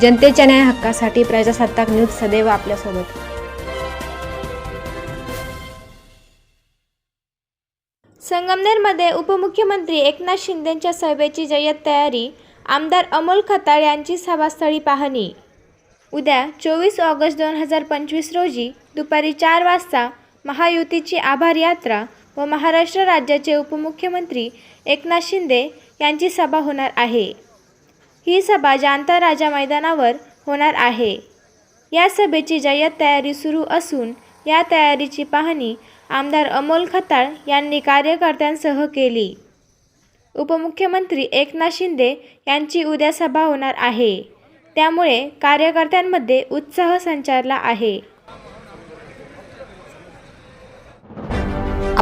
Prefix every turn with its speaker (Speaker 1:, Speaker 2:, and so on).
Speaker 1: जनतेच्या न्याय हक्कासाठी प्रजासत्ताक न्यूज सदैव आपल्यासोबत.
Speaker 2: संगमनेरमध्ये उपमुख्यमंत्री एकनाथ शिंदेंच्या सभेची जय्यत तयारी आमदार अमोल खताळ यांची सभास्थळी पाहणी. उद्या चोवीस ऑगस्ट दोन हजार पंचवीस रोजी दुपारी चार वाजता महायुतीची आभार यात्रा व महाराष्ट्र राज्याचे उपमुख्यमंत्री एकनाथ शिंदे यांची सभा होणार आहे. ही सभा जांता राजा मैदानावर होणार आहे. या सभेची जय्यत तयारी सुरू असून या तयारीची पाहणी आमदार अमोल खताळ यांनी कार्यकर्त्यांसह केली. उपमुख्यमंत्री एकनाथ शिंदे यांची उद्या सभा होणार आहे. त्यामुळे कार्यकर्त्यांमध्ये उत्साह संचारला आहे.